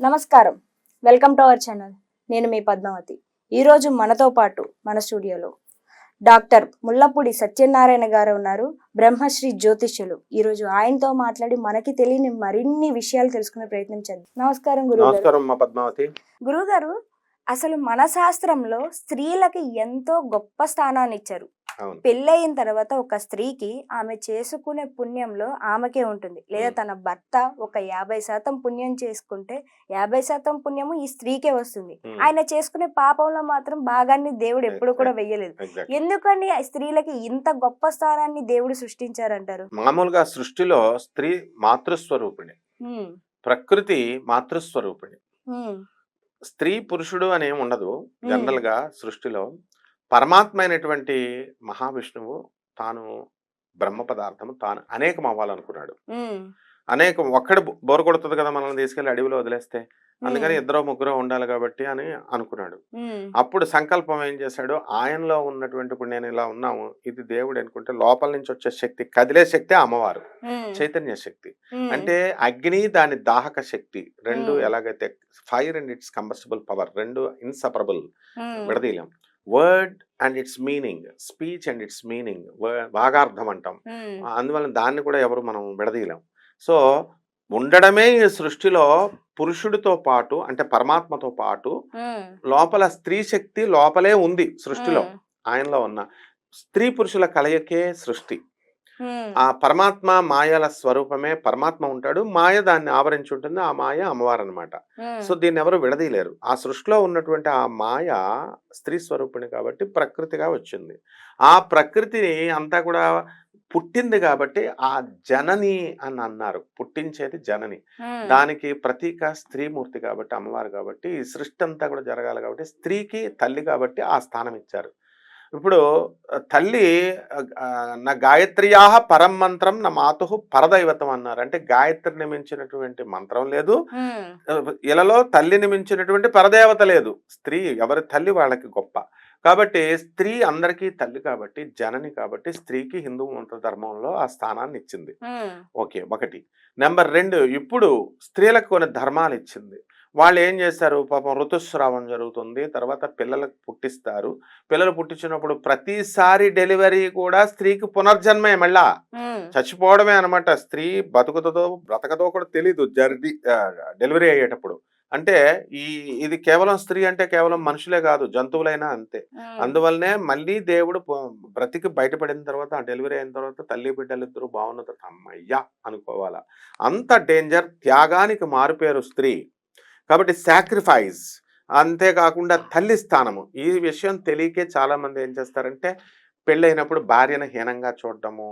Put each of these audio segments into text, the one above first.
నమస్కారం. Welcome to our channel. నేను మీ పద్మావతి. ఈరోజు మనతో పాటు మన స్టూడియోలో డాక్టర్ ముల్లపూడి సత్యనారాయణ గారు ఉన్నారు. బ్రహ్మశ్రీ జ్యోతిష్యులు. ఈరోజు ఆయనతో మాట్లాడి మనకి తెలియని మరిన్ని విషయాలు తెలుసుకునే ప్రయత్నం చేద్దాం. నమస్కారం గురువు గారు. నమస్కారం మా పద్మావతి. గురువు గారు అసలు మన శాస్త్రంలో స్త్రీలకి ఎంతో గొప్ప స్థానాన్ని ఇచ్చారు. పెళ్ళయిన తర్వాత ఒక స్త్రీకి ఆమె చేసుకునే పుణ్యంలో ఆమెకే ఉంటుంది లేదా. తన భర్త ఒక యాభై శాతం పుణ్యం చేసుకుంటే యాభై శాతం పుణ్యము ఈ స్త్రీకే వస్తుంది. ఆయన చేసుకునే పాపంలో మాత్రం భాగాన్ని దేవుడు ఎప్పుడు కూడా. వెయ్యలేదు. ఎందుకని ఆ స్త్రీలకి ఇంత గొప్ప స్థానాన్ని దేవుడు సృష్టించారంటారు మామూలుగా సృష్టిలో స్త్రీ మాతృస్వరూపిణి. ప్రకృతి మాతృస్వరూపిణి. స్త్రీ పురుషుడు అని ఉండదు జనరల్గా సృష్టిలో పరమాత్మ అయినటువంటి మహావిష్ణువు తాను బ్రహ్మ పదార్థము తాను అనేకం అవ్వాలనుకున్నాడు. అనేకం ఒక్కడు బోరు కొడుతుంది కదా మనల్ని తీసుకెళ్ళి అడవిలో వదిలేస్తే అందుకని. ఇద్దరు ముగ్గురు ఉండాలి కాబట్టి అని అనుకున్నాడు. అప్పుడు సంకల్పం ఏం చేశాడు ఆయనలో ఉన్నటువంటి ఇప్పుడు నేను ఇలా ఉన్నాము ఇది దేవుడు అనుకుంటే లోపల నుంచి వచ్చే శక్తి కదిలే శక్తి అమ్మవారు మ్మ్. చైతన్య శక్తి. అంటే అగ్ని దాని దాహక శక్తి రెండు. ఎలాగైతే fire and its combustible power రెండు inseparable. విడదీయలేం word and its meaning speech and its meaning భాగార్థం అంటాం. అందువల్ల దాన్ని కూడా ఎవరు మనం విడదీయలేం సో ఉండడమే ఈ సృష్టిలో పురుషుడితో పాటు అంటే పరమాత్మతో పాటు. లోపల స్త్రీ శక్తి లోపలే ఉంది సృష్టిలో. ఆయనలో ఉన్న స్త్రీ పురుషుల కలయికే సృష్టి. ఆ పరమాత్మ మాయల స్వరూపమే పరమాత్మ ఉంటాడు. మాయ దాన్ని ఆవరించి ఉంటుంది ఆ మాయ అమ్మవారు అనమాట. సో దీన్ని ఎవరు విడదీయలేరు. ఆ సృష్టిలో ఉన్నటువంటి ఆ మాయ స్త్రీ స్వరూపిణి కాబట్టి ప్రకృతిగా వచ్చింది. ఆ ప్రకృతిని అంతా కూడా పుట్టింది కాబట్టి ఆ జనని అని అన్నారు. పుట్టించేది జనని. దానికి ప్రతీక స్త్రీమూర్తి కాబట్టి అమ్మవారు కాబట్టి ఈ సృష్టి అంతా కూడా జరగాలి కాబట్టి స్త్రీకి తల్లి కాబట్టి ఆ స్థానం ఇచ్చారు. ఇప్పుడు తల్లి నా గాయత్ర్యా పరం మంత్రం నా మాతు పరదైవతం అన్నారు. అంటే గాయత్రిని మించినటువంటి మంత్రం లేదు. ఇలలో తల్లిని మించినటువంటి పరదేవత లేదు. స్త్రీ ఎవరి తల్లి వాళ్ళకి గొప్ప. కాబట్టి స్త్రీ అందరికీ తల్లి కాబట్టి జనని కాబట్టి స్త్రీకి హిందూ మంత్ర ధర్మంలో ఆ స్థానాన్ని ఇచ్చింది. ఓకే ఒకటి. నెంబర్ రెండు ఇప్పుడు స్త్రీలకు కొన్ని ధర్మాలు ఇచ్చింది. వాళ్ళు ఏం చేస్తారు? పాపం ఋతుస్రావం జరుగుతుంది. తర్వాత పిల్లలకు పుట్టిస్తారు. పిల్లలు పుట్టించినప్పుడు ప్రతిసారి డెలివరీ కూడా స్త్రీకి పునర్జన్మే మళ్ళా. చచ్చిపోవడమే అనమాట. స్త్రీ బతుకుతుందో బ్రతకదో కూడా తెలీదు జర్ది డెలివరీ అయ్యేటప్పుడు. అంటే ఈ ఇది కేవలం స్త్రీ అంటే కేవలం మనుషులే కాదు జంతువులైనా అంతే. అందువల్లనే మళ్ళీ దేవుడు బ్రతికి బయటపడిన తర్వాత ఆ డెలివరీ అయిన తర్వాత తల్లి బిడ్డలు ఇద్దరు బాగున్నది అమ్మయ్యా అనుకోవాలా. అంత డేంజర్ త్యాగానికి మారుపేరు స్త్రీ. కాబట్టి సాక్రిఫైస్ అంతేకాకుండా తల్లి స్థానము. ఈ విషయం తెలియకే చాలామంది ఏం చేస్తారంటే పెళ్ళైనప్పుడు భార్యను హీనంగా చూడడము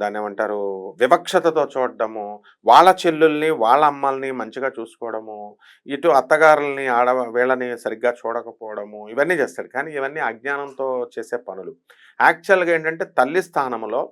దాన్ని ఏమంటారు వివక్షతతో చూడడము వాళ్ళ చెల్లుల్ని వాళ్ళ అమ్మల్ని మంచిగా చూసుకోవడము ఇటు అత్తగారుల్ని ఆడ వీళ్ళని సరిగ్గా చూడకపోవడము ఇవన్నీ చేస్తాడు కానీ ఇవన్నీ అజ్ఞానంతో చేసే పనులు. యాక్చువల్గా ఏంటంటే తల్లి స్థానంలో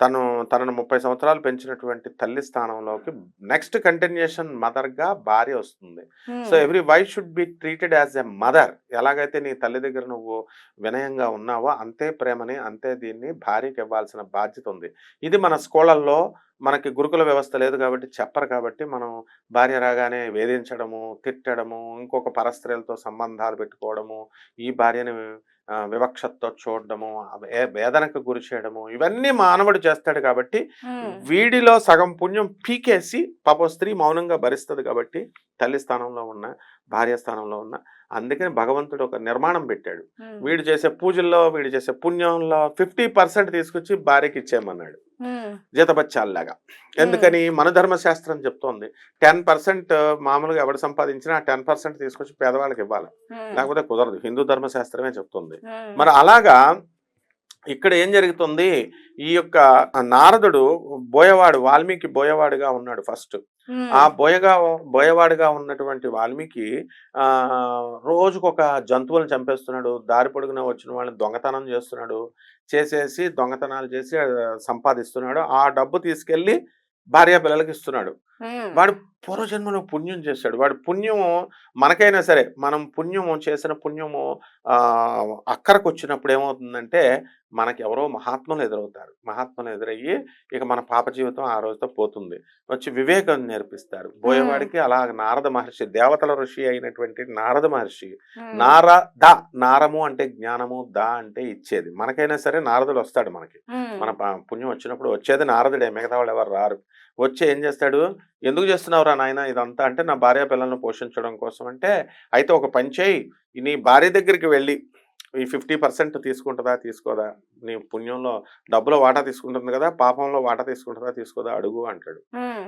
తను తనను ముప్పై సంవత్సరాలు పెంచినటువంటి తల్లి స్థానంలోకి నెక్స్ట్ కంటిన్యూషన్ మదర్గా భార్య వస్తుంది. So every wife should be treated as a mother. ఎలాగైతే నీ తల్లి దగ్గర నువ్వు వినయంగా ఉన్నావో అంతే ప్రేమని అంతే దీన్ని భార్యకి ఇవ్వాల్సిన బాధ్యత ఉంది. ఇది మన స్కూళ్ళల్లో మనకి గురుకుల వ్యవస్థ లేదు కాబట్టి చెప్పరు కాబట్టి మనం భార్య రాగానే వేధించడము తిట్టడము ఇంకొక పరస్త్రీలతో సంబంధాలు పెట్టుకోవడము ఈ భార్యని వివక్షతో చూడడము వేదనకు గురి చేయడము ఇవన్నీ మానవుడు చేస్తాడు కాబట్టి. వీడిలో సగం పుణ్యం పీకేసి పాప స్త్రీ మౌనంగా భరిస్తుంది కాబట్టి తల్లి స్థానంలో ఉన్న భార్య స్థానంలో ఉన్న అందుకని భగవంతుడు ఒక నిర్మాణం పెట్టాడు. వీడు చేసే పూజల్లో వీడు చేసే పుణ్యంలో ఫిఫ్టీ పర్సెంట్ తీసుకొచ్చి భార్యకి ఇచ్చేయమన్నాడు. జీతబత్యాల్లాగా ఎందుకని మన ధర్మశాస్త్రం చెప్తోంది టెన్ పర్సెంట్ మామూలుగా ఎవడు సంపాదించినా టెన్ పర్సెంట్ తీసుకొచ్చి పేదవాళ్ళకి ఇవ్వాలి. లేకపోతే కుదరదు. హిందూ ధర్మశాస్త్రమే చెప్తుంది. మరి అలాగా ఇక్కడ ఏం జరుగుతుంది? ఈ యొక్క నారదుడు బోయవాడు వాల్మీకి బోయవాడుగా ఉన్నాడు ఫస్ట్. ఆ బోయగా బోయవాడుగా ఉన్నటువంటి వాల్మీకి ఆ రోజుకొక జంతువులను చంపేస్తున్నాడు. దారి పొడుగున వచ్చిన వాళ్ళని దొంగతనం చేస్తున్నాడు. చేసేసి దొంగతనాలు చేసి సంపాదిస్తున్నాడు. ఆ డబ్బు తీసుకెళ్ళి భార్య పిల్లలకి ఇస్తున్నాడు. వాడు పూర్వజన్మలో పుణ్యం చేశాడు. వాడు పుణ్యము మనకైనా సరే మనం పుణ్యము చేసిన పుణ్యము ఆ, అక్కరకు వచ్చినప్పుడు ఏమవుతుందంటే మనకి ఎవరో మహాత్ములు ఎదురవుతారు. మహాత్ములు ఎదురయ్యి ఇక మన పాప జీవితం ఆ రోజుతో పోతుంది. వచ్చి వివేకం నేర్పిస్తారు. బోయేవాడికి అలా నారద మహర్షి దేవతల ఋషి అయినటువంటి నారద మహర్షి నార ద నారము అంటే జ్ఞానము ద అంటే ఇచ్చేది. మనకైనా సరే నారదుడు వస్తాడు మనకి. మన పుణ్యం వచ్చినప్పుడు వచ్చేది నారదుడే. మిగతా వాళ్ళు ఎవరు రారు. వచ్చి ఏం చేస్తాడు? ఎందుకు చేస్తున్నావురా నాయన ఇదంతా? అంటే నా భార్య పిల్లల్ని పోషించడం కోసం. అంటే అయితే ఒక పని చేయి. నీ భార్య దగ్గరికి వెళ్ళి ఈ ఫిఫ్టీ పర్సెంట్ తీసుకుంటుందా తీసుకోదా? నీ పుణ్యంలో డబ్బులో వాటా తీసుకుంటుంది కదా పాపంలో వాటా తీసుకుంటుందా తీసుకోదా? అడుగు అంటాడు.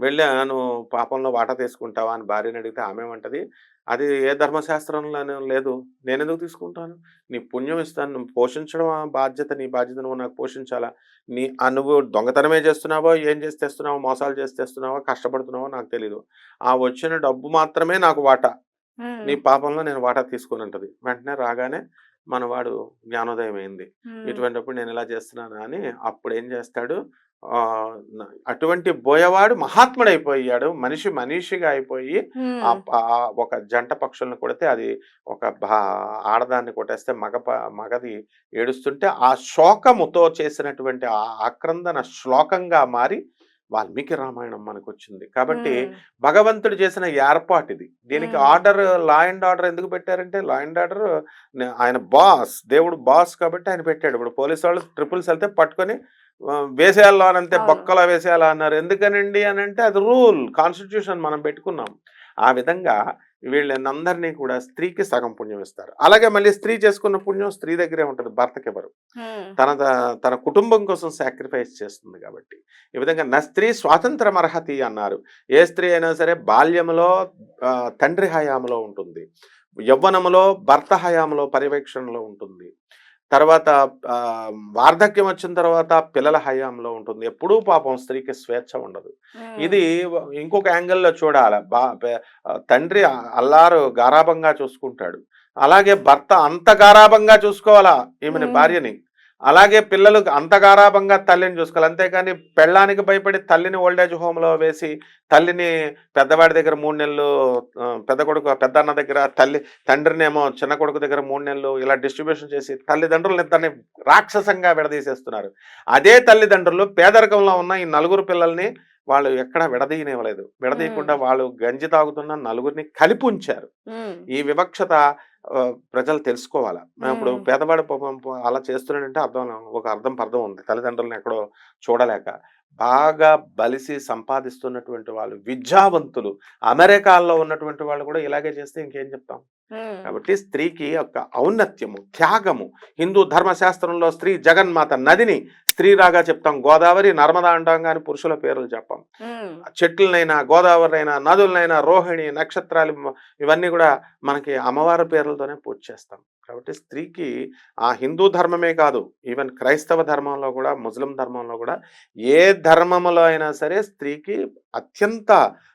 వెళ్ళి "ఆ, నువ్వు పాపంలో వాటా తీసుకుంటావా? అని భార్యని అడిగితే ఆమె ఏమంటది అది ఏ ధర్మశాస్త్రంలోనే లేదు. నేను ఎందుకు తీసుకుంటాను? నీ పుణ్యం ఇస్తాను. నువ్వు పోషించడం ఆ బాధ్యత నీ బాధ్యత నువ్వు నాకు పోషించాలా? నీ నువ్వు దొంగతనమే చేస్తున్నావో? ఏం చేసి తెస్తున్నావో? మోసాలు చేసి తెస్తున్నావో? కష్టపడుతున్నావో? నాకు తెలీదు. ఆ వచ్చిన డబ్బు మాత్రమే నాకు వాటా. నీ పాపంలో నేను వాటా తీసుకుని ఉంటది. వెంటనే రాగానే మనవాడు జ్ఞానోదయం అయింది ఇటువంటిప్పుడు నేను ఇలా చేస్తున్నాను అని అప్పుడు ఏం చేస్తాడు అటువంటి బోయవాడు మహాత్ముడైపోయాడు. మనిషి మనిషిగా అయిపోయి ఒక జంట పక్షులను కొడితే అది ఒక ఆడదాన్ని కొట్టేస్తే మగ మగది ఏడుస్తుంటే ఆ శోకముతో చేసినటువంటి ఆ ఆక్రందన శ్లోకంగా మారి వాల్మీకి రామాయణం మనకు వచ్చింది కాబట్టి భగవంతుడు చేసిన ఏర్పాటు ఇది దీనికి. ఆర్డర్ లా అండ్ ఆర్డర్ ఎందుకు పెట్టారంటే లా అండ్ ఆర్డర్ ఆయన బాస్ దేవుడు బాస్ కాబట్టి ఆయన పెట్టాడు. ఇప్పుడు పోలీసు వాళ్ళు ట్రిపుల్స్ వెళ్తే పట్టుకొని వేసేయాలా అని అంతే అవును. బొక్కలా వేసేయాలా అన్నారు. ఎందుకనండి అని అంటే అది రూల్ కాన్స్టిట్యూషన్ మనం పెట్టుకున్నాం. ఆ విధంగా వీళ్ళందరినీ కూడా స్త్రీకి సగం పుణ్యం ఇస్తారు. అలాగే మళ్ళీ స్త్రీ చేసుకున్న పుణ్యం స్త్రీ దగ్గరే ఉంటుంది భర్తకి ఎవరు తన తన కుటుంబం కోసం సాక్రిఫైస్ చేస్తుంది కాబట్టి. ఈ విధంగా నా స్త్రీ స్వాతంత్రం అర్హతి అన్నారు. ఏ స్త్రీ అయినా సరే బాల్యములో ఆ, తండ్రి హయాంలో ఉంటుంది. యవ్వనములో భర్త హయాంలో పర్యవేక్షణలో ఉంటుంది. తర్వాత వార్ధక్యం వచ్చిన తర్వాత పిల్లల హయాంలో ఉంటుంది. ఎప్పుడూ పాపం స్త్రీకి స్వేచ్ఛ ఉండదు. ఇది ఇంకొక యాంగిల్లో చూడాలి. బా తండ్రి అల్లారు గారాభంగా చూసుకుంటాడు. అలాగే భర్త అంత గారాభంగా చూసుకోవాలా ఈమెని. భార్యని? అలాగే పిల్లలు అంత గారాభంగా తల్లిని చూసుకోవాలి. అంతేకాని పెళ్ళానికి భయపడి తల్లిని ఓల్డేజ్ హోమ్లో వేసి తల్లిని పెద్దవాడి దగ్గర మూడు నెలలు పెద్ద కొడుకు పెద్ద అన్న దగ్గర తల్లి తండ్రినేమో చిన్న కొడుకు దగ్గర మూడు నెలలు ఇలా డిస్ట్రిబ్యూషన్ చేసి తల్లిదండ్రులను ఇద్దరిని రాక్షసంగా విడదీసేస్తున్నారు. అదే తల్లిదండ్రులు పేదరికంలో ఉన్న ఈ నలుగురు పిల్లల్ని వాళ్ళు ఎక్కడ విడదీయనివ్వలేదు. విడదీయకుండా వాళ్ళు గంజి తాగుతున్న నలుగురిని కలిపి ఉంచారు. ఈ వివక్షత ప్రజలు తెలుసుకోవాలా? మేము ఇప్పుడు. పేదవాడు పాపం అలా చేస్తున్నాడంటే అర్థం ఒక అర్థం పర్థం ఉంది. తల్లిదండ్రులను ఎక్కడో చూడలేక. బాగా బలిసి సంపాదిస్తున్నటువంటి వాళ్ళు విద్యావంతులు అమెరికాలో ఉన్నటువంటి వాళ్ళు కూడా ఇలాగే చేస్తే ఇంకేం చెప్తాం? కాబట్టి స్త్రీకి ఒక ఔన్నత్యము త్యాగము హిందూ ధర్మశాస్త్రంలో స్త్రీ జగన్మాత నదిని స్త్రీలాగా చెప్తాం. గోదావరి నర్మదా అంటాం కానీ పురుషుల పేర్లు చెప్పాం. చెట్లనైనా గోదావరినైనా నదులనైనా రోహిణి నక్షత్రాలు ఇవన్నీ కూడా మనకి అమ్మవారి పేర్లతోనే పూజ చేస్తాం. కాబట్టి స్త్రీకి ఆ హిందూ ధర్మమే కాదు ఈవెన్ క్రైస్తవ ధర్మంలో కూడా ముస్లిం ధర్మంలో కూడా ఏ ధర్మములో అయినా సరే స్త్రీకి అత్యంత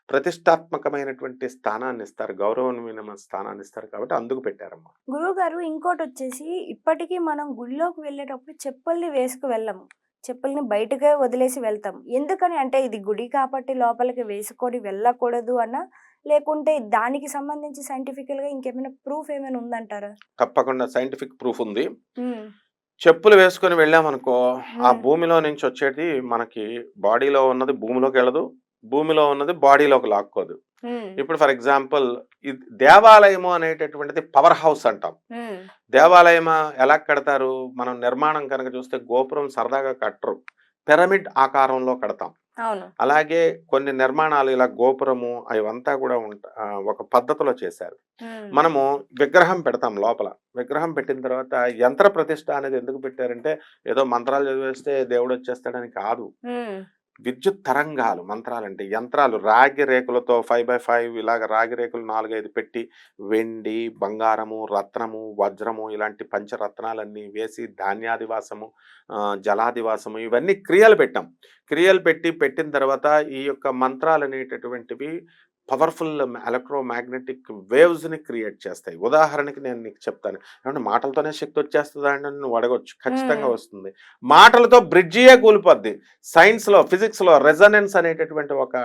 ప్రతిష్టాత్మకమైనటువంటి స్థానాన్ని ఇస్తారు గౌరవమైన స్థానాన్ని ఇస్తారు కాబట్టి అందుకు పెట్టారమ్మా. గురువు గారు ఇంకోటి వచ్చేసి ఇప్పటికీ మనం గుడిలోకి వెళ్ళేటప్పుడు చెప్పుల్ని వేసుకు వెళ్ళము. చెప్పుల్ని బయటకే వదిలేసి వెళ్తాం. ఎందుకని అంటే ఇది గుడి కాబట్టి లోపలికి వేసుకొని వెళ్ళకూడదు అన్న లేకుంటే దానికి సంబంధించి సైంటిఫికల్గా ఇంకేమైనా ప్రూఫ్ ఏమైనా ఉందంటారా? తప్పకుండా సైంటిఫిక్ ప్రూఫ్ ఉంది. చెప్పులు వేసుకొని వెళ్ళామనుకో ఆ. భూమిలో నుంచి వచ్చేది మనకి బాడీలో ఉన్నది భూమిలోకి వెళ్ళదు. భూమిలో ఉన్నది బాడీలోకి లాక్కోదు. ఇప్పుడు ఫర్ ఎగ్జాంపుల్ దేవాలయము అనేటటువంటిది పవర్ హౌస్ అంటాం. ఉమ్, దేవాలయం ఎలా కడతారు? మనం నిర్మాణం కనుక చూస్తే గోపురం సరదాగా కట్టరు. పిరమిడ్ ఆకారంలో కడతాం. అలాగే కొన్ని నిర్మాణాలు ఇలా గోపురము అవంతా కూడా ఒక పద్ధతిలో చేశారు. మనము విగ్రహం పెడతాం లోపల. విగ్రహం పెట్టిన తర్వాత యంత్ర ప్రతిష్ట అనేది ఎందుకు పెట్టారంటే ఏదో మంత్రాలు చదివేస్తే దేవుడు వచ్చేస్తాడని కాదు. విద్యుత్ తరంగాలు మంత్రాలంటే యంత్రాలు రాగి రేకులతో ఫైవ్ బై ఫైవ్ ఇలాగ రాగి రేకులు నాలుగైదు పెట్టి వెండి బంగారము రత్నము వజ్రము ఇలాంటి పంచరత్నాలన్నీ వేసి ధాన్యాదివాసము జలాదివాసము ఇవన్నీ క్రియలు పెట్టాం. క్రియలు పెట్టి పెట్టిన తర్వాత ఈ యొక్క మంత్రాలు అనేటటువంటివి పవర్ఫుల్ ఎలక్ట్రోమాగ్నెటిక్ వేవ్స్ని క్రియేట్ చేస్తాయి. ఉదాహరణకి నేను నీకు చెప్తాను. ఏమంటే మాటలతోనే శక్తి వచ్చేస్తుందా అంటే నువ్వు అడగొచ్చు. ఖచ్చితంగా. వస్తుంది. మాటలతో బ్రిడ్జియే కూలిపోద్ది. సైన్స్లో ఫిజిక్స్లో రెజనెన్స్ అనేటటువంటి ఒక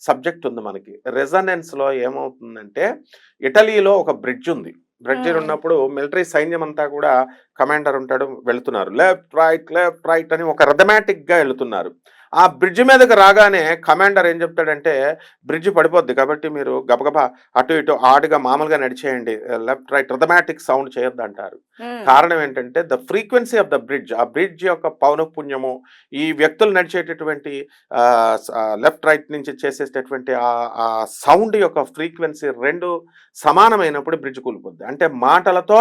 సబ్జెక్ట్ ఉంది మనకి. రెజనెన్స్లో ఏమవుతుందంటే ఇటలీలో ఒక బ్రిడ్జ్ ఉంది. బ్రిడ్జ్. ఉన్నప్పుడు మిలిటరీ సైన్యం అంతా కూడా కమాండర్ ఉంటాడు వెళుతున్నారు. లెఫ్ట్ రైట్ లెఫ్ట్ రైట్ అని ఒక రథమాటిక్గా వెళుతున్నారు ఆ బ్రిడ్జ్ మీదకి రాగానే కమాండర్ ఏం చెప్తాడంటే బ్రిడ్జ్ పడిపోద్ది కాబట్టి మీరు గబగబా అటు ఇటు ఆడుగా మామూలుగా నడిచేయండి లెఫ్ట్ రైట్ రథమాటిక్ సౌండ్ చేయొద్దు అంటారు కారణం ఏంటంటే the frequency of the bridge ఆ బ్రిడ్జ్ యొక్క పౌనఃపుణ్యము ఈ వ్యక్తులు నడిచేటటువంటి లెఫ్ట్ రైట్ నుంచి చేసేటటువంటి ఆ- సౌండ్ యొక్క ఫ్రీక్వెన్సీ రెండు సమానమైనప్పుడు బ్రిడ్జ్ కూలిపోద్ది. అంటే మాటలతో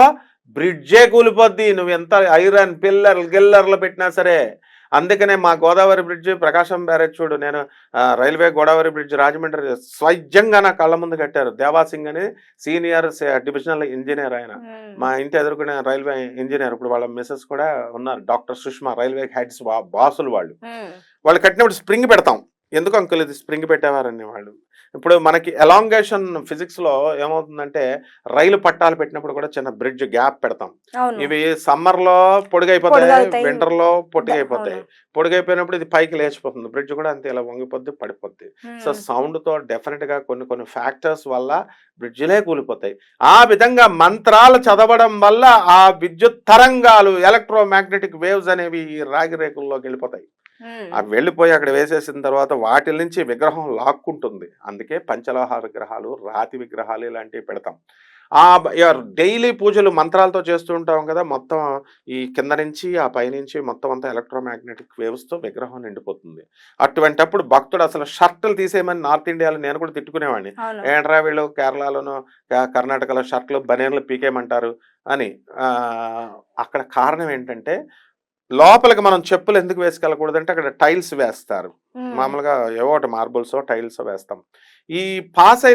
బ్రిడ్జే కూలిపోద్ది. నువ్వు ఎంత ఐరన్ పిల్లర్ గిల్లర్లు పెట్టినా సరే అందుకనే మా గోదావరి బ్రిడ్జ్ ప్రకాశం బ్యారేజ్ చూడు నేను రైల్వే గోదావరి బ్రిడ్జ్ రాజమండ్రి స్వయంగా నా కళ్ళ ముందు కట్టారు. దేవాసింగ్ అని సీనియర్ డివిజనల్ ఇంజనీర్ ఆయన. మా ఇంటి ఎదుర్కొనే రైల్వే ఇంజనీర్ ఇప్పుడు వాళ్ళ మిస్సెస్ కూడా ఉన్నారు. డాక్టర్ సుష్మా రైల్వే హెడ్స్ బాసులు వాళ్ళు. వాళ్ళు కట్టినప్పుడు స్ప్రింగ్ పెడతాం. ఎందుకు అంకుల్ ఇది స్ప్రింగ్ పెట్టేవారని వాళ్ళు? ఇప్పుడు మనకి ఎలాంగేషన్ ఫిజిక్స్లో ఏమవుతుందంటే రైలు పట్టాలు పెట్టినప్పుడు కూడా చిన్న బ్రిడ్జ్ గ్యాప్ పెడతాం. ఇవి సమ్మర్లో పొడిగైపోతాయి. వింటర్లో పొట్టిగైపోతాయి. పొడిగైపోయినప్పుడు ఇది పైకి లేచిపోతుంది. బ్రిడ్జ్ కూడా అంతే ఇలా వంగిపోద్ది పడిపోద్ది. సో సౌండ్తో డెఫినెట్గా కొన్ని కొన్ని ఫ్యాక్టర్స్ వల్ల బ్రిడ్జిలే కూలిపోతాయి. ఆ విధంగా మంత్రాలు చదవడం వల్ల ఆ విద్యుత్ తరంగాలు ఎలక్ట్రోమాగ్నెటిక్ వేవ్స్ అనేవి ఈ రాగి రేకుల్లోకి వెళ్ళిపోతాయి. అవి వెళ్ళిపోయి అక్కడ వేసేసిన తర్వాత వాటి నుంచి విగ్రహం లాక్కుంటుంది. అందుకే పంచలోహ విగ్రహాలు రాతి విగ్రహాలు ఇలాంటివి పెడతాం. ఆ డైలీ పూజలు మంత్రాలతో చేస్తూ ఉంటాం కదా! మొత్తం ఈ కింద నుంచి ఆ పైనుంచి మొత్తం అంతా ఎలక్ట్రోమాగ్నెటిక్ వేవ్స్తో విగ్రహం నిండిపోతుంది. అటువంటప్పుడు భక్తుడు అసలు షర్టులు తీసేయమని నార్త్ ఇండియాలో నేను కూడా తిట్టుకునేవాడిని. ఏంట్రా వీళ్ళు కేరళలోను కర్ణాటకలో షర్ట్లు బనీన్లు పీకేయమంటారు అని. ఆ, అక్కడ కారణం ఏంటంటే లోపలికి మనం చెప్పులు ఎందుకు వేసుకెళ్ళకూడదంటే అక్కడ టైల్స్ వేస్తారు. మామూలుగా ఏవో ఒకటి మార్బుల్స్ టైల్స్ వేస్తాం. ఈ పాస్ అయిన